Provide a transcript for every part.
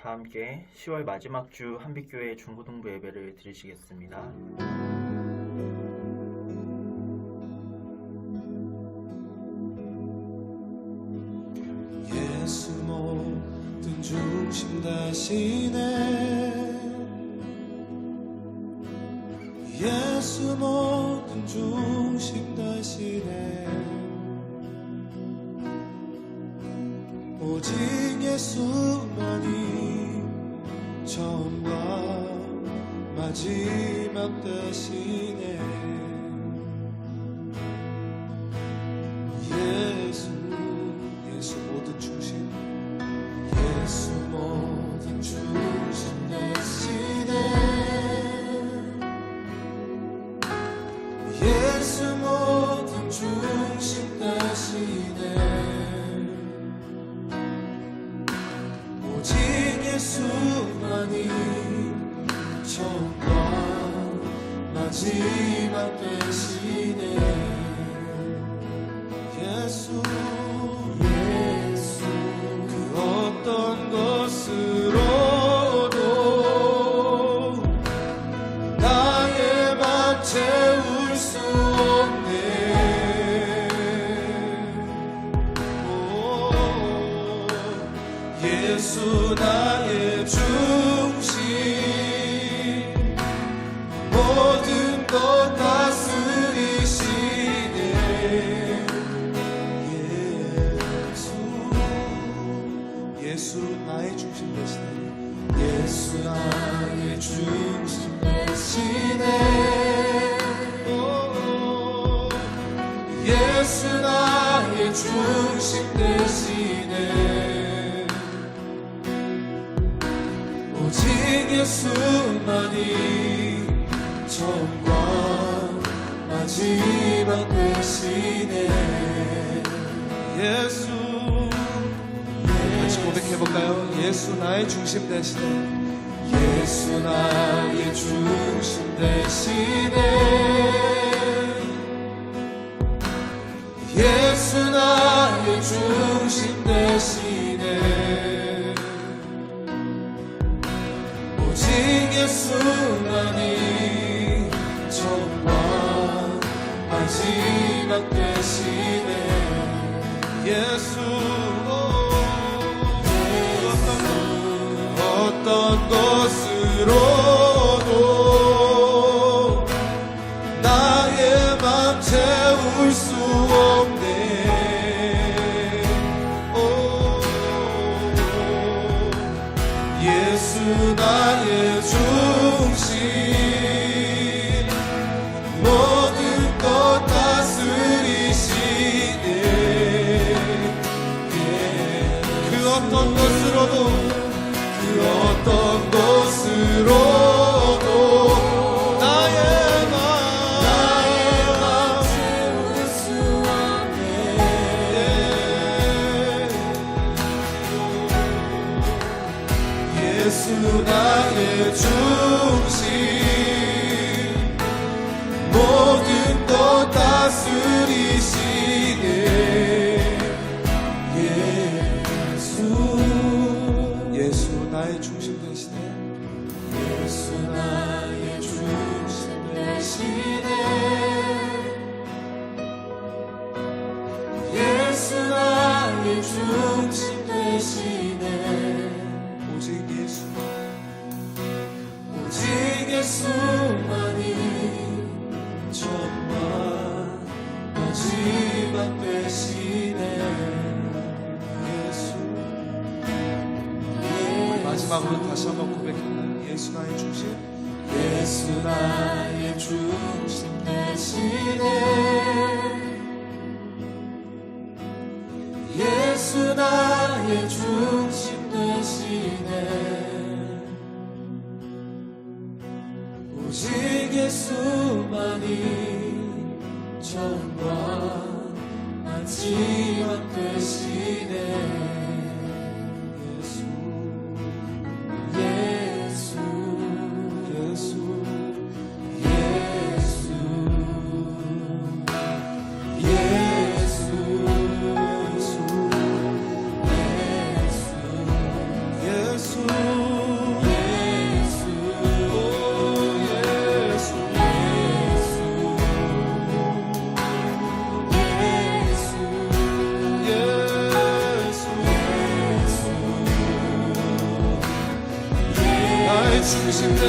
다 함께 10월 마지막 주 한빛교회 중고등부 예배를 드리시겠습니다. 예수 모든 중심 다시네 예수 모든 중심 다시네 예수만이 처음과 마지막 다시네 예수 예수 모든 중심 예수 예수 나의 중심 대신에 오직 예수만이 처음과 마지막 대신에 예수 어떤 것 것으로도 그 예수만이 처음과 마지막 대신에 예수 우리 마지막으로 다시 한번 고백합니다. 예수 나의 중심? 예수 나의 중심 대신에 예수 나의 중심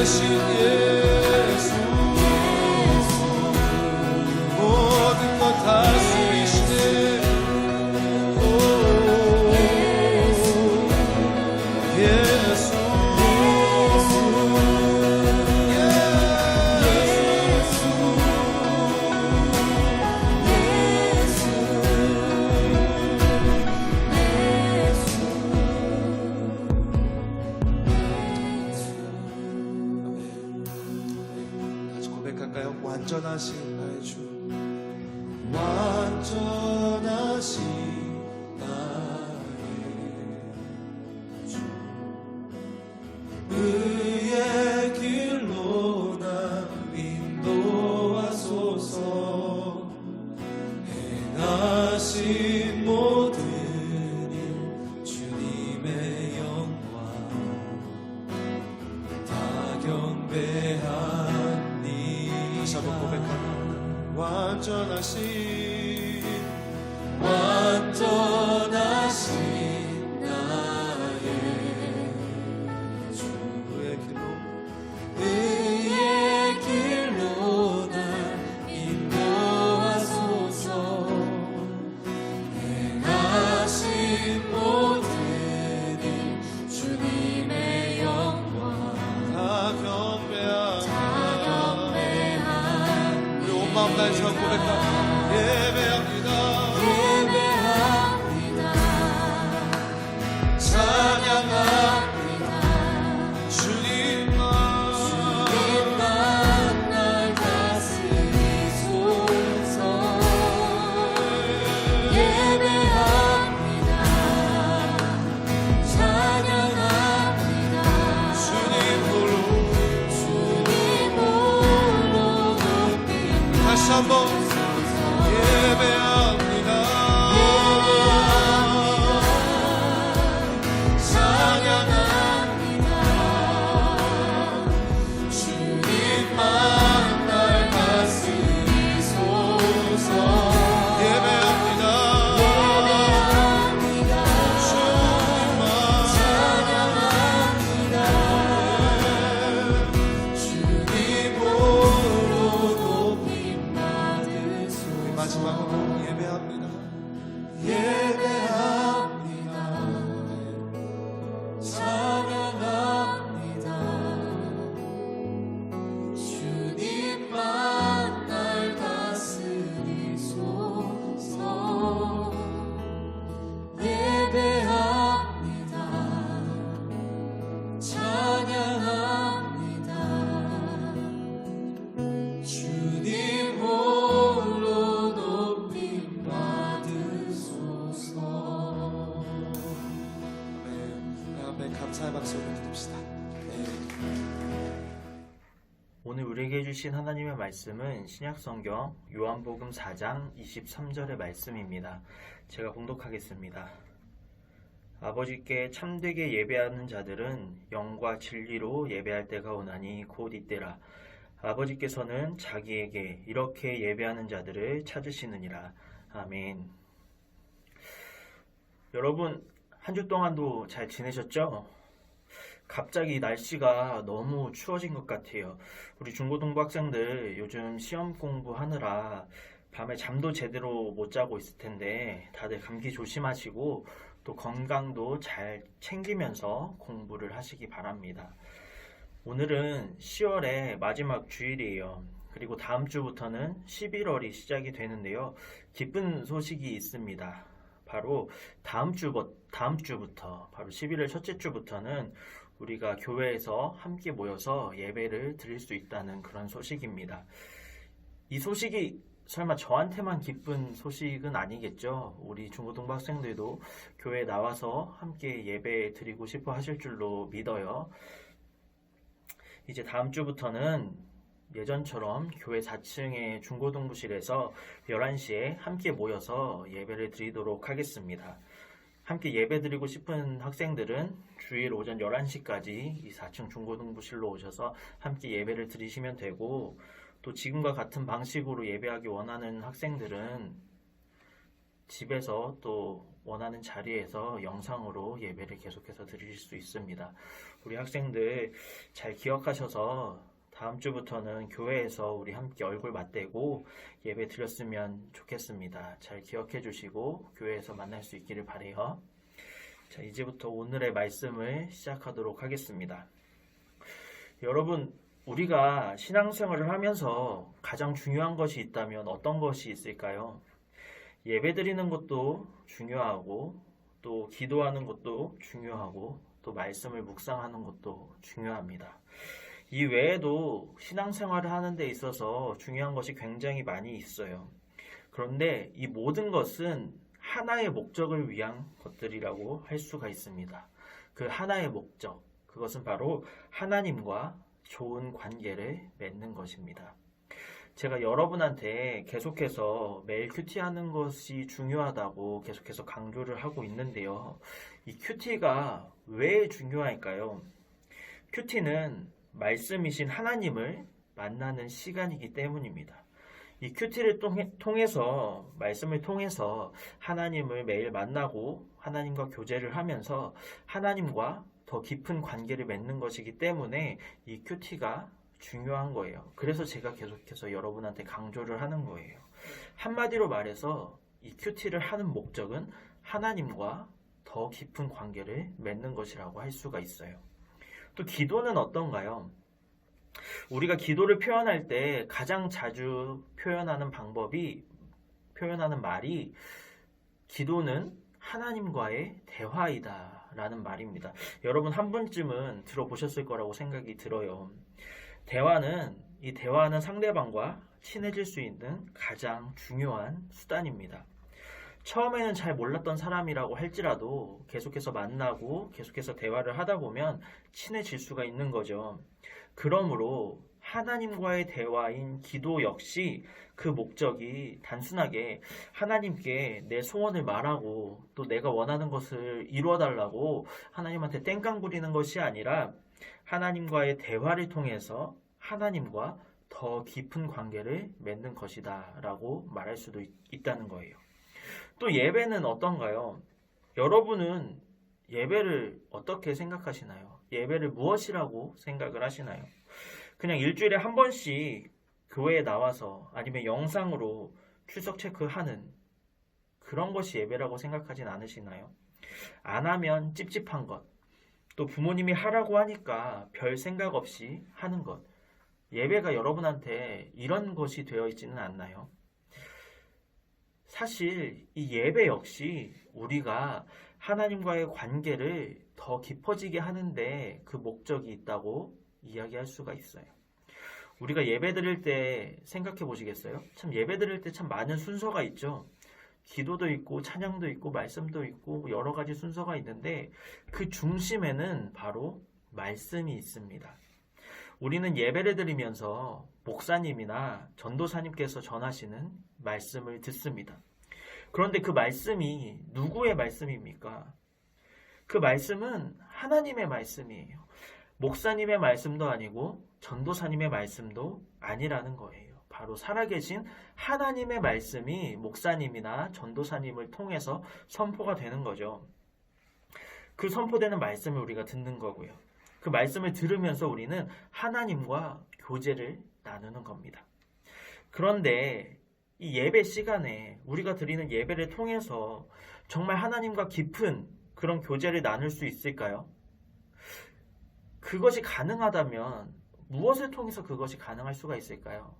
중심 주신 하나님의 말씀은 신약성경 요한복음 4장 23절의 말씀입니다. 제가 봉독하겠습니다. 아버지께 참되게 예배하는 자들은 영과 진리로 예배할 때가 오나니 곧 이때라. 아버지께서는 자기에게 이렇게 예배하는 자들을 찾으시느니라. 아멘. 여러분, 한 주 동안도 잘 지내셨죠? 갑자기 날씨가 너무 추워진 것 같아요. 우리 중고등부 학생들 요즘 시험 공부하느라 밤에 잠도 제대로 못 자고 있을 텐데 다들 감기 조심하시고 또 건강도 잘 챙기면서 공부를 하시기 바랍니다. 오늘은 10월의 마지막 주일이에요. 그리고 다음 주부터는 11월이 시작이 되는데요. 기쁜 소식이 있습니다. 바로 다음 주 다음 주부터 바로 11월 첫째 주부터는 우리가 교회에서 함께 모여서 예배를 드릴 수 있다는 그런 소식입니다. 이 소식이 설마 저한테만 기쁜 소식은 아니겠죠? 우리 중고등부 학생들도 교회에 나와서 함께 예배 드리고 싶어 하실 줄로 믿어요. 이제 다음 주부터는 예전처럼 교회 4층의 중고등부실에서 11시에 함께 모여서 예배를 드리도록 하겠습니다. 함께 예배 드리고 싶은 학생들은 주일 오전 11시까지 이 4층 중고등부실로 오셔서 함께 예배를 드리시면 되고 또 지금과 같은 방식으로 예배하기 원하는 학생들은 집에서 또 원하는 자리에서 영상으로 예배를 계속해서 드릴 수 있습니다. 우리 학생들 잘 기억하셔서 다음 주부터는 교회에서 우리 함께 얼굴 맞대고 예배 드렸으면 좋겠습니다. 잘 기억해 주시고 교회에서 만날 수 있기를 바래요. 자, 이제부터 오늘의 말씀을 시작하도록 하겠습니다. 여러분, 우리가 신앙생활을 하면서 가장 중요한 것이 있다면 어떤 것이 있을까요? 예배 드리는 것도 중요하고, 또 기도하는 것도 중요하고, 또 말씀을 묵상하는 것도 중요합니다. 이 외에도 신앙생활을 하는 데 있어서 중요한 것이 굉장히 많이 있어요. 그런데 이 모든 것은 하나의 목적을 위한 것들이라고 할 수가 있습니다. 그 하나의 목적, 그것은 바로 하나님과 좋은 관계를 맺는 것입니다. 제가 여러분한테 계속해서 매일 큐티 하는 것이 중요하다고 계속해서 강조를 하고 있는데요. 이 큐티가 왜 중요할까요? 큐티는 말씀이신 하나님을 만나는 시간이기 때문입니다. 이 큐티를 통해, 통해 서, 말씀을 통해서 하나님을 매일 만나고 하나님과 교제를 하면서 하나님과 더 깊은 관계를 맺는 것이기 때문에 이 큐티가 중요한 거예요. 그래서 제가 계속해서 여러분한테 강조를 하는 거예요. 한마디로 말해서 이 큐티를 하는 목적은 하나님과 더 깊은 관계를 맺는 것이라고 할 수가 있어요. 또 기도는 어떤가요? 우리가 기도를 표현할 때 가장 자주 표현하는 방법이 표현하는 말이 기도는 하나님과의 대화이다 라는 말입니다. 여러분 한 번쯤은 들어보셨을 거라고 생각이 들어요. 대화는 이 대화는 상대방과 친해질 수 있는 가장 중요한 수단입니다. 처음에는 잘 몰랐던 사람이라고 할지라도 계속해서 만나고 계속해서 대화를 하다 보면 친해질 수가 있는 거죠. 그러므로 하나님과의 대화인 기도 역시 그 목적이 단순하게 하나님께 내 소원을 말하고 또 내가 원하는 것을 이루어 달라고 하나님한테 땡깡 부리는 것이 아니라 하나님과의 대화를 통해서 하나님과 더 깊은 관계를 맺는 것이다 라고 말할 수도 있, 있다는 거예요. 또 예배는 어떤가요? 여러분은 예배를 어떻게 생각하시나요? 예배를 무엇이라고 생각을 하시나요? 그냥 일주일에 한 번씩 교회에 나와서 아니면 영상으로 출석 체크하는 그런 것이 예배라고 생각하진 않으시나요? 안 하면 찝찝한 것, 또 부모님이 하라고 하니까 별 생각 없이 하는 것. 예배가 여러분한테 이런 것이 되어 있지는 않나요? 사실 이 예배 역시 우리가 하나님과의 관계를 더 깊어지게 하는데 그 목적이 있다고 이야기할 수가 있어요. 우리가 예배 드릴 때 생각해 보시겠어요? 참 예배 드릴 때 참 많은 순서가 있죠. 기도도 있고 찬양도 있고 말씀도 있고 여러 가지 순서가 있는데 그 중심에는 바로 말씀이 있습니다. 우리는 예배를 드리면서 목사님이나 전도사님께서 전하시는 말씀을 듣습니다. 그런데 그 말씀이 누구의 말씀입니까? 그 말씀은 하나님의 말씀이에요. 목사님의 말씀도 아니고 전도사님의 말씀도 아니라는 거예요. 바로 살아계신 하나님의 말씀이 목사님이나 전도사님을 통해서 선포가 되는 거죠. 그 선포되는 말씀을 우리가 듣는 거고요. 그 말씀을 들으면서 우리는 하나님과 교제를 나누는 겁니다. 그런데 이 예배 시간에 우리가 드리는 예배를 통해서 정말 하나님과 깊은 그런 교제를 나눌 수 있을까요? 그것이 가능하다면 무엇을 통해서 그것이 가능할 수가 있을까요?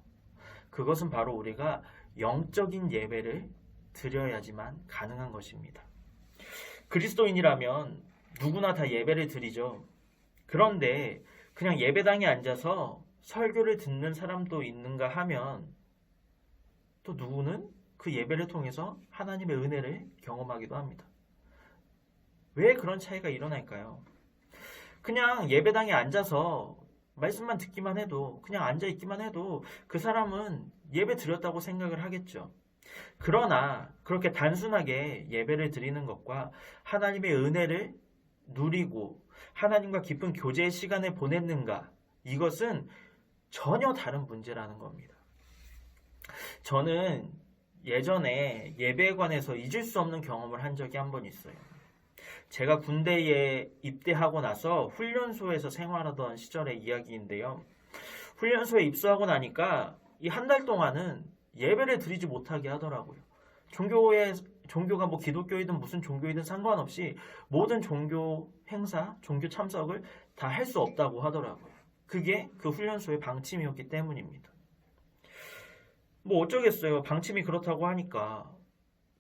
그것은 바로 우리가 영적인 예배를 드려야지만 가능한 것입니다. 그리스도인이라면 누구나 다 예배를 드리죠. 그런데 그냥 예배당에 앉아서 설교를 듣는 사람도 있는가 하면 또 누구는 그 예배를 통해서 하나님의 은혜를 경험하기도 합니다. 왜 그런 차이가 일어날까요? 그냥 예배당에 앉아서 말씀만 듣기만 해도 그냥 앉아 있기만 해도 그 사람은 예배 드렸다고 생각을 하겠죠. 그러나 그렇게 단순하게 예배를 드리는 것과 하나님의 은혜를 누리고 하나님과 깊은 교제의 시간을 보냈는가 이것은 전혀 다른 문제라는 겁니다. 저는 예전에 예배에 관해서 잊을 수 없는 경험을 한 적이 한 번 있어요. 제가 군대에 입대하고 나서 훈련소에서 생활하던 시절의 이야기인데요. 훈련소에 입소하고 나니까 이 한 달 동안은 예배를 드리지 못하게 하더라고요. 종교의 종교가 뭐 기독교이든 무슨 종교이든 상관없이 모든 종교 행사, 종교 참석을 다 할 수 없다고 하더라고요. 그게 그 훈련소의 방침이었기 때문입니다. 뭐 어쩌겠어요. 방침이 그렇다고 하니까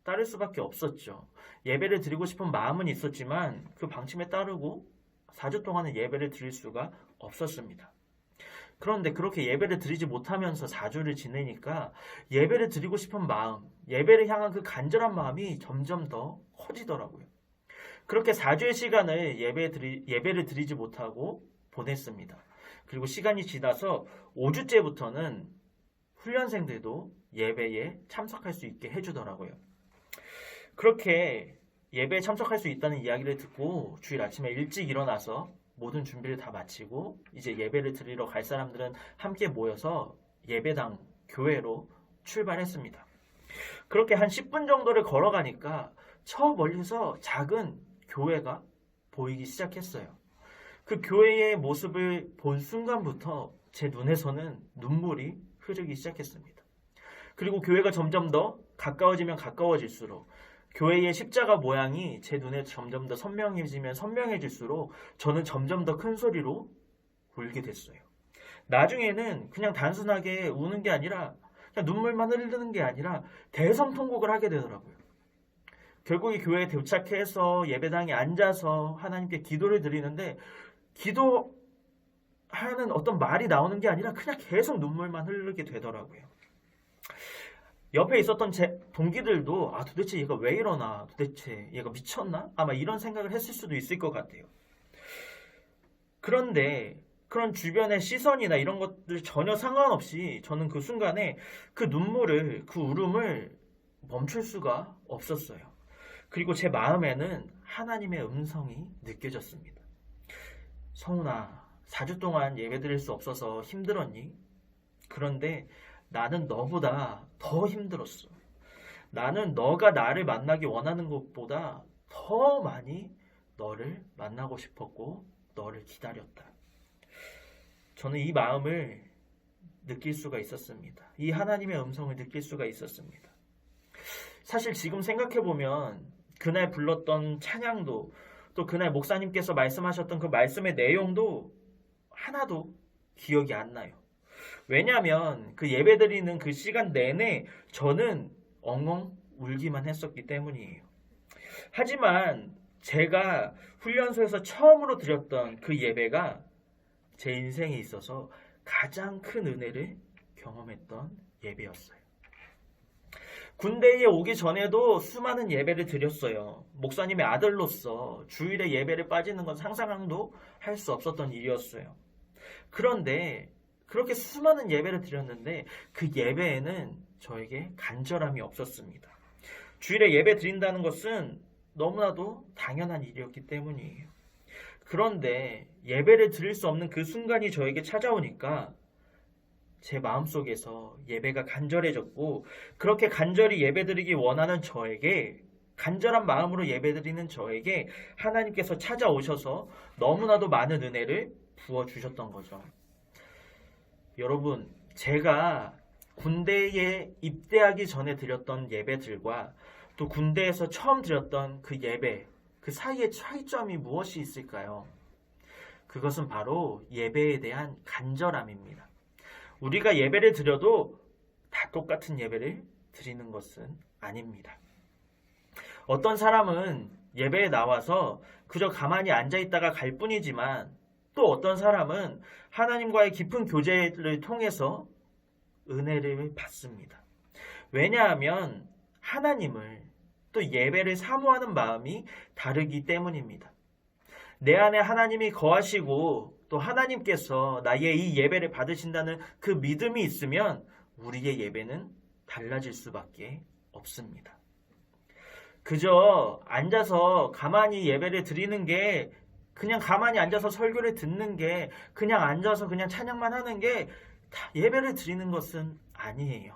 따를 수밖에 없었죠. 예배를 드리고 싶은 마음은 있었지만 그 방침에 따르고 4주 동안은 예배를 드릴 수가 없었습니다. 그런데 그렇게 예배를 드리지 못하면서 4주를 지내니까 예배를 드리고 싶은 마음, 예배를 향한 그 간절한 마음이 점점 더 커지더라고요. 그렇게 4주의 시간을 예배 드리, 예배를 드리지 못하고 보냈습니다. 그리고 시간이 지나서 5주째부터는 훈련생들도 예배에 참석할 수 있게 해주더라고요. 그렇게 예배에 참석할 수 있다는 이야기를 듣고 주일 아침에 일찍 일어나서 모든 준비를 다 마치고 이제 예배를 드리러 갈 사람들은 함께 모여서 예배당 교회로 출발했습니다. 그렇게 한 10분 정도를 걸어가니까 저 멀리서 작은 교회가 보이기 시작했어요. 그 교회의 모습을 본 순간부터 제 눈에서는 눈물이 흐르기 시작했습니다. 그리고 교회가 점점 더 가까워지면 가까워질수록 교회의 십자가 모양이 제 눈에 점점 더 선명해지면 선명해질수록 저는 점점 더 큰 소리로 울게 됐어요. 나중에는 그냥 단순하게 우는 게 아니라 그냥 눈물만 흐르는 게 아니라 대성 통곡을 하게 되더라고요. 결국 이 교회에 도착해서 예배당에 앉아서 하나님께 기도를 드리는데 기도 하는 어떤 말이 나오는 게 아니라 그냥 계속 눈물만 흐르게 되더라고요. 옆에 있었던 제 동기들도 아 도대체 얘가 왜 이러나 도대체 얘가 미쳤나 아마 이런 생각을 했을 수도 있을 것 같아요. 그런데 그런 주변의 시선이나 이런 것들 전혀 상관없이 저는 그 순간에 그 눈물을 그 울음을 멈출 수가 없었어요. 그리고 제 마음에는 하나님의 음성이 느껴졌습니다. 성훈아, 4주 동안 예배 드릴 수 없어서 힘들었니? 그런데 나는 너보다 더 힘들었어. 나는 너가 나를 만나기 원하는 것보다 더 많이 너를 만나고 싶었고, 너를 기다렸다. 저는 이 마음을 느낄 수가 있었습니다. 이 하나님의 음성을 느낄 수가 있었습니다. 사실 지금 생각해 보면 그날 불렀던 찬양도 또 그날 목사님께서 말씀하셨던 그 말씀의 내용도 하나도 기억이 안 나요. 왜냐하면 그 예배 드리는 그 시간 내내 저는 엉엉 울기만 했었기 때문이에요. 하지만 제가 훈련소에서 처음으로 드렸던 그 예배가 제 인생에 있어서 가장 큰 은혜를 경험했던 예배였어요. 군대에 오기 전에도 수많은 예배를 드렸어요. 목사님의 아들로서 주일에 예배를 빠지는 건 상상도 할 수 없었던 일이었어요. 그런데 그렇게 수많은 예배를 드렸는데 그 예배에는 저에게 간절함이 없었습니다. 주일에 예배 드린다는 것은 너무나도 당연한 일이었기 때문이에요. 그런데 예배를 드릴 수 없는 그 순간이 저에게 찾아오니까 제 마음속에서 예배가 간절해졌고 그렇게 간절히 예배드리기 원하는 저에게 간절한 마음으로 예배드리는 저에게 하나님께서 찾아오셔서 너무나도 많은 은혜를 부어 주셨던 거죠. 여러분, 제가 군대에 입대하기 전에 드렸던 예배들과 또 군대에서 처음 드렸던 그 예배, 그 사이의 차이점이 무엇이 있을까요? 그것은 바로 예배에 대한 간절함입니다. 우리가 예배를 드려도 다 똑같은 예배를 드리는 것은 아닙니다. 어떤 사람은 예배에 나와서 그저 가만히 앉아 있다가 갈 뿐이지만 또 어떤 사람은 하나님과의 깊은 교제를 통해서 은혜를 받습니다. 왜냐하면 하나님을 또 예배를 사모하는 마음이 다르기 때문입니다. 내 안에 하나님이 거하시고 또 하나님께서 나의 이 예배를 받으신다는 그 믿음이 있으면 우리의 예배는 달라질 수밖에 없습니다. 그저 앉아서 가만히 예배를 드리는 게 그냥 가만히 앉아서 설교를 듣는 게 그냥 앉아서 그냥 찬양만 하는 게 다 예배를 드리는 것은 아니에요.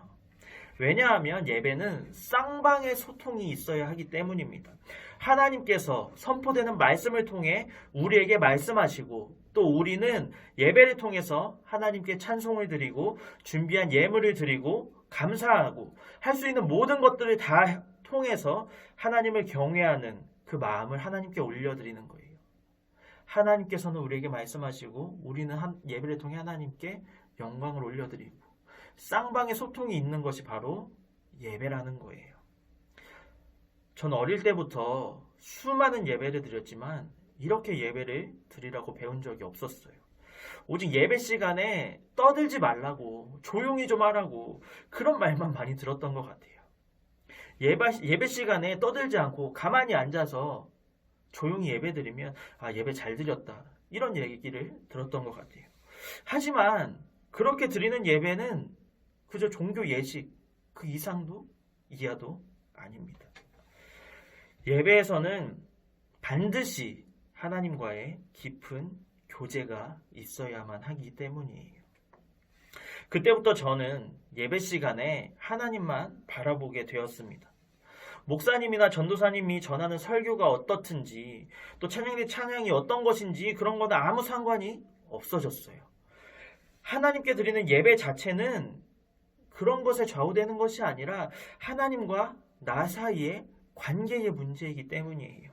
왜냐하면 예배는 쌍방의 소통이 있어야 하기 때문입니다. 하나님께서 선포되는 말씀을 통해 우리에게 말씀하시고 또 우리는 예배를 통해서 하나님께 찬송을 드리고 준비한 예물을 드리고 감사하고 할 수 있는 모든 것들을 다 통해서 하나님을 경외하는 그 마음을 하나님께 올려드리는 거예요. 하나님께서는 우리에게 말씀하시고 우리는 한- 예배를 통해 하나님께 영광을 올려드리고 쌍방의 소통이 있는 것이 바로 예배라는 거예요. 전 어릴 때부터 수많은 예배를 드렸지만 이렇게 예배를 드리라고 배운 적이 없었어요. 오직 예배 시간에 떠들지 말라고 조용히 좀 하라고 그런 말만 많이 들었던 것 같아요. 예배, 예배 시간에 떠들지 않고 가만히 앉아서 조용히 예배 드리면 아 예배 잘 드렸다 이런 얘기를 들었던 것 같아요. 하지만 그렇게 드리는 예배는 그저 종교 예식 그 이상도 이하도 아닙니다. 예배에서는 반드시 하나님과의 깊은 교제가 있어야만 하기 때문이에요. 그때부터 저는 예배 시간에 하나님만 바라보게 되었습니다. 목사님이나 전도사님이 전하는 설교가 어떻든지 또 찬양대 찬양이 어떤 것인지 그런 거는 아무 상관이 없어졌어요. 하나님께 드리는 예배 자체는 그런 것에 좌우되는 것이 아니라 하나님과 나 사이의 관계의 문제이기 때문이에요.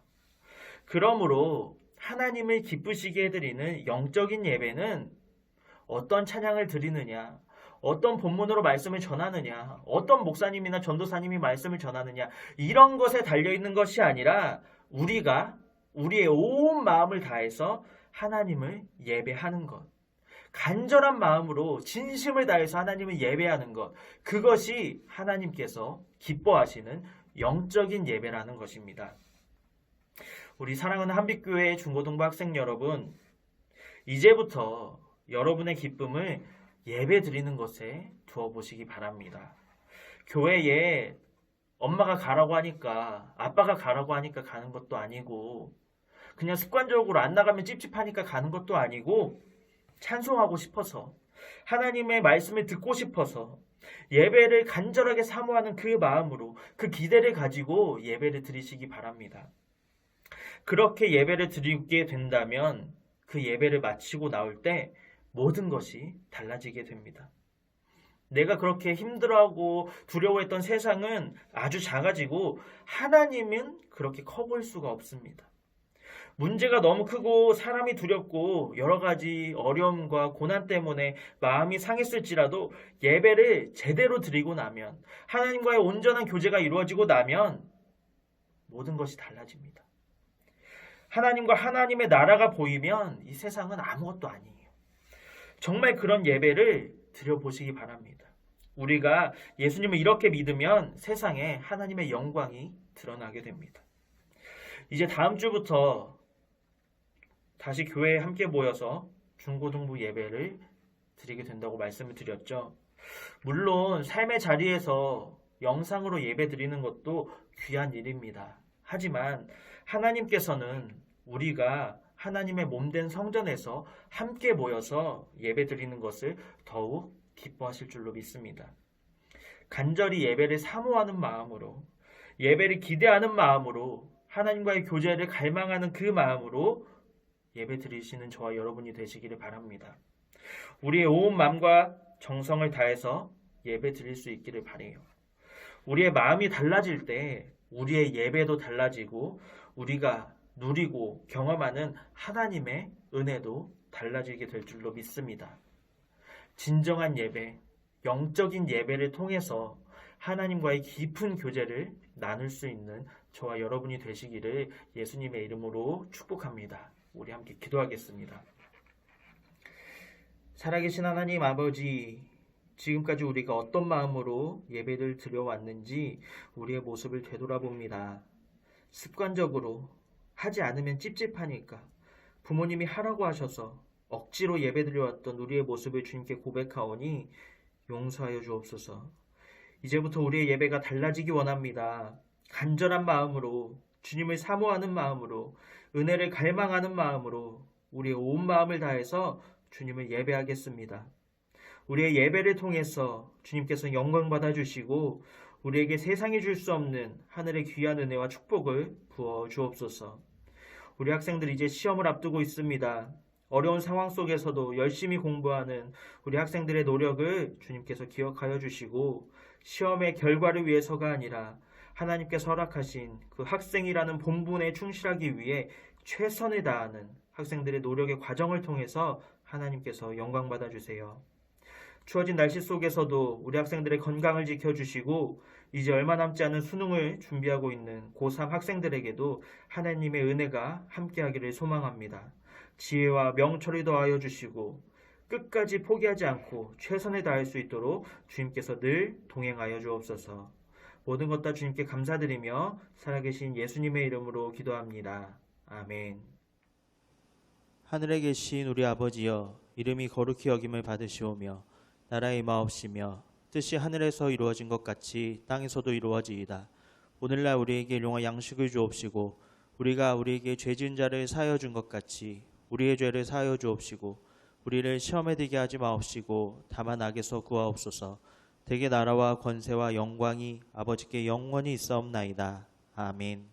그러므로 하나님을 기쁘시게 해드리는 영적인 예배는 어떤 찬양을 드리느냐, 어떤 본문으로 말씀을 전하느냐, 어떤 목사님이나 전도사님이 말씀을 전하느냐, 이런 것에 달려있는 것이 아니라 우리가 우리의 온 마음을 다해서 하나님을 예배하는 것. 간절한 마음으로 진심을 다해서 하나님을 예배하는 것. 그것이 하나님께서 기뻐하시는 영적인 예배라는 것입니다. 우리 사랑하는 한빛교회 중고등부 학생 여러분, 이제부터 여러분의 기쁨을 예배 드리는 것에 두어 보시기 바랍니다. 교회에 엄마가 가라고 하니까, 아빠가 가라고 하니까 가는 것도 아니고, 그냥 습관적으로 안 나가면 찝찝하니까 가는 것도 아니고, 찬송하고 싶어서, 하나님의 말씀을 듣고 싶어서, 예배를 간절하게 사모하는 그 마음으로, 그 기대를 가지고 예배를 드리시기 바랍니다. 그렇게 예배를 드리게 된다면, 그 예배를 마치고 나올 때, 모든 것이 달라지게 됩니다. 내가 그렇게 힘들어하고 두려워했던 세상은 아주 작아지고 하나님은 그렇게 커 보일 수가 없습니다. 문제가 너무 크고 사람이 두렵고 여러 가지 어려움과 고난 때문에 마음이 상했을지라도 예배를 제대로 드리고 나면 하나님과의 온전한 교제가 이루어지고 나면 모든 것이 달라집니다. 하나님과 하나님의 나라가 보이면 이 세상은 아무것도 아니에요. 정말 그런 예배를 드려보시기 바랍니다. 우리가 예수님을 이렇게 믿으면 세상에 하나님의 영광이 드러나게 됩니다. 이제 다음 주부터 다시 교회에 함께 모여서 중고등부 예배를 드리게 된다고 말씀을 드렸죠. 물론 삶의 자리에서 영상으로 예배 드리는 것도 귀한 일입니다. 하지만 하나님께서는 우리가 하나님의 몸된 성전에서 함께 모여서 예배 드리는 것을 더욱 기뻐하실 줄로 믿습니다. 간절히 예배를 사모하는 마음으로, 예배를 기대하는 마음으로, 하나님과의 교제를 갈망하는 그 마음으로 예배 드리시는 저와 여러분이 되시기를 바랍니다. 우리의 온 마음과 정성을 다해서 예배 드릴 수 있기를 바래요. 우리의 마음이 달라질 때 우리의 예배도 달라지고 우리가 누리고 경험하는 하나님의 은혜도 달라지게 될 줄로 믿습니다. 진정한 예배, 영적인 예배를 통해서 하나님과의 깊은 교제를 나눌 수 있는 저와 여러분이 되시기를 예수님의 이름으로 축복합니다. 우리 함께 기도하겠습니다. 살아계신 하나님 아버지, 지금까지 우리가 어떤 마음으로 예배를 드려왔는지 우리의 모습을 되돌아봅니다. 습관적으로 하지 않으면 찝찝하니까 부모님이 하라고 하셔서 억지로 예배드려왔던 우리의 모습을 주님께 고백하오니 용서하여 주옵소서. 이제부터 우리의 예배가 달라지기 원합니다. 간절한 마음으로 주님을 사모하는 마음으로 은혜를 갈망하는 마음으로 우리의 온 마음을 다해서 주님을 예배하겠습니다. 우리의 예배를 통해서 주님께서 영광 받아 주시고 우리에게 세상이 줄 수 없는 하늘의 귀한 은혜와 축복을 부어 주옵소서. 우리 학생들이 이제 시험을 앞두고 있습니다. 어려운 상황 속에서도 열심히 공부하는 우리 학생들의 노력을 주님께서 기억하여 주시고 시험의 결과를 위해서가 아니라 하나님께서 허락하신 그 학생이라는 본분에 충실하기 위해 최선을 다하는 학생들의 노력의 과정을 통해서 하나님께서 영광 받아 주세요. 추워진 날씨 속에서도 우리 학생들의 건강을 지켜 주시고 이제 얼마 남지 않은 수능을 준비하고 있는 고3 학생들에게도 하나님의 은혜가 함께하기를 소망합니다. 지혜와 명철을 더하여 주시고 끝까지 포기하지 않고 최선을 다할 수 있도록 주님께서 늘 동행하여 주옵소서. 모든 것 다 주님께 감사드리며 살아계신 예수님의 이름으로 기도합니다. 아멘. 하늘에 계신 우리 아버지여 이름이 거룩히 여김을 받으시오며 나라의 마옵시며 뜻이 하늘에서 이루어진 것 같이 땅에서도 이루어지이다. 오늘날 우리에게 일용할 양식을 주옵시고 우리가 우리에게 죄 지은 자를 사하여 준 것 같이 우리의 죄를 사하여 주옵시고 우리를 시험에 들게 하지 마옵시고 다만 악에서 구하옵소서. 대개 나라와 권세와 영광이 아버지께 영원히 있사옵나이다. 아멘.